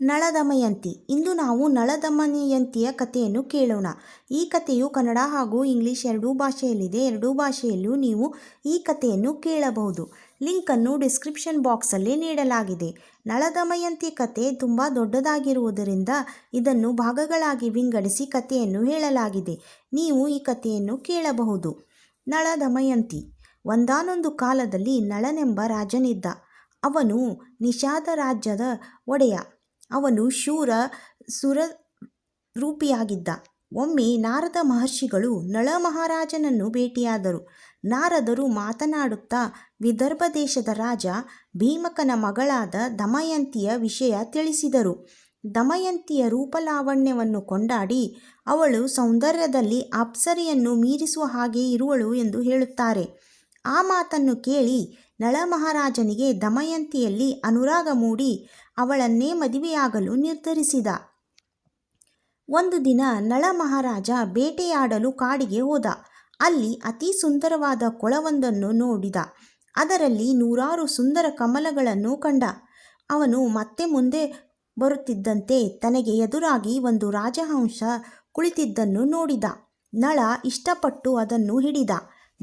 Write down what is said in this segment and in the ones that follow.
ನಳದಮಯಂತಿ. ಇಂದು ನಾವು ನಳದಮಯಂತಿಯ ಕಥೆಯನ್ನು ಕೇಳೋಣ. ಈ ಕಥೆಯು ಕನ್ನಡ ಹಾಗೂ ಇಂಗ್ಲಿಷ್ ಎರಡೂ ಭಾಷೆಯಲ್ಲಿದೆ. ಎರಡೂ ಭಾಷೆಯಲ್ಲೂ ನೀವು ಈ ಕಥೆಯನ್ನು ಕೇಳಬಹುದು. ಲಿಂಕನ್ನು ಡಿಸ್ಕ್ರಿಪ್ಷನ್ ಬಾಕ್ಸಲ್ಲಿ ನೀಡಲಾಗಿದೆ. ನಳದಮಯಂತಿ ಕಥೆ ತುಂಬ ದೊಡ್ಡದಾಗಿರುವುದರಿಂದ ಇದನ್ನು ಭಾಗಗಳಾಗಿ ವಿಂಗಡಿಸಿ ಕಥೆಯನ್ನು ಹೇಳಲಾಗಿದೆ. ನೀವು ಈ ಕಥೆಯನ್ನು ಕೇಳಬಹುದು. ನಳದಮಯಂತಿ. ಒಂದಾನೊಂದು ಕಾಲದಲ್ಲಿ ನಳನೆಂಬ ರಾಜನಿದ್ದ. ಅವನು ನಿಷಾದ ರಾಜ್ಯದ ಒಡೆಯ. ಅವನು ಶೂರ ಸುರ ರೂಪಿಯಾಗಿದ್ದ ಒಮ್ಮೆ ನಾರದ ಮಹರ್ಷಿಗಳು ನಳ ಮಹಾರಾಜನನ್ನು ಭೇಟಿಯಾದರು. ನಾರದರು ಮಾತನಾಡುತ್ತಾ, ವಿದರ್ಭ ದೇಶದ ರಾಜ ಭೀಮಕನ ಮಗಳಾದ ದಮಯಂತಿಯ ವಿಷಯ ತಿಳಿಸಿದರು. ದಮಯಂತಿಯ ರೂಪಲಾವಣ್ಯವನ್ನು ಕೊಂಡಾಡಿ, ಅವಳು ಸೌಂದರ್ಯದಲ್ಲಿ ಅಪ್ಸರಿಯನ್ನು ಮೀರಿಸುವ ಹಾಗೆ ಇರುವಳು ಎಂದು ಹೇಳುತ್ತಾರೆ. ಆ ಮಾತನ್ನು ಕೇಳಿ ನಳ ಮಹಾರಾಜನಿಗೆ ದಮಯಂತಿಯಲ್ಲಿ ಅನುರಾಗ ಮೂಡಿ ಅವಳನ್ನೇ ಮದುವೆಯಾಗಲು ನಿರ್ಧರಿಸಿದ. ಒಂದು ದಿನ ನಳ ಮಹಾರಾಜ ಬೇಟೆಯಾಡಲು ಕಾಡಿಗೆ ಹೋದ. ಅಲ್ಲಿ ಅತಿ ಸುಂದರವಾದ ಕೊಳವೊಂದನ್ನು ನೋಡಿದ. ಅದರಲ್ಲಿ ನೂರಾರು ಸುಂದರ ಕಮಲಗಳನ್ನು ಕಂಡ. ಅವನು ಮತ್ತೆ ಮುಂದೆ ಬರುತ್ತಿದ್ದಂತೆ ತನಗೆ ಎದುರಾಗಿ ಒಂದು ರಾಜಹಂಶ ಕುಳಿತಿದ್ದನ್ನು ನೋಡಿದ. ನಳ ಇಷ್ಟಪಟ್ಟು ಅದನ್ನು ಹಿಡಿದ.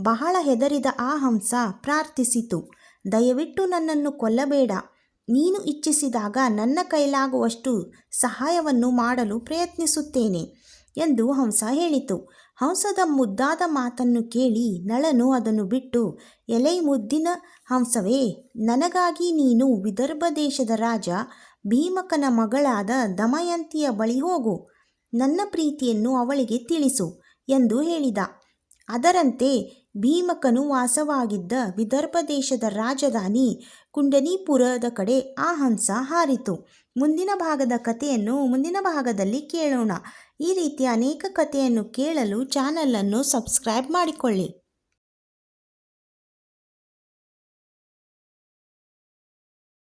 ಬಹಳ ಹೆದರಿದ ಆ ಹಂಸ ಪ್ರಾರ್ಥಿಸಿತು, ದಯವಿಟ್ಟು ನನ್ನನ್ನು ಕೊಲ್ಲಬೇಡ. ನೀನು ಇಚ್ಛಿಸಿದಾಗ ನನ್ನ ಕೈಲಾಗುವಷ್ಟು ಸಹಾಯವನ್ನು ಮಾಡಲು ಪ್ರಯತ್ನಿಸುತ್ತೇನೆ ಎಂದು ಹಂಸ ಹೇಳಿತು. ಹಂಸದ ಮುದ್ದಾದ ಮಾತನ್ನು ಕೇಳಿ ನಳನು ಅದನ್ನು ಬಿಟ್ಟು, ಎಲೈ ಮುದ್ದಿನ ಹಂಸವೇ, ನನಗಾಗಿ ನೀನು ವಿದರ್ಭ ದೇಶದ ರಾಜ, ಭೀಮಕನ ಮಗಳಾದ ದಮಯಂತಿಯ ಬಳಿ ಹೋಗು. ನನ್ನ ಪ್ರೀತಿಯನ್ನು ಅವಳಿಗೆ ತಿಳಿಸು ಎಂದು ಹೇಳಿದ. ಅದರಂತೆ ಭೀಮಕನು ವಾಸವಾಗಿದ್ದ ವಿದರ್ಭ ದೇಶದ ರಾಜಧಾನಿ ಕುಂಡನೀಪುರದ ಕಡೆ ಆ ಹಂಸ ಹಾರಿತು. ಮುಂದಿನ ಭಾಗದ ಕಥೆಯನ್ನು ಮುಂದಿನ ಭಾಗದಲ್ಲಿ ಕೇಳೋಣ. ಈ ರೀತಿಯ ಅನೇಕ ಕಥೆಯನ್ನು ಕೇಳಲು ಚಾನಲನ್ನು ಸಬ್ಸ್ಕ್ರೈಬ್ ಮಾಡಿಕೊಳ್ಳಿ.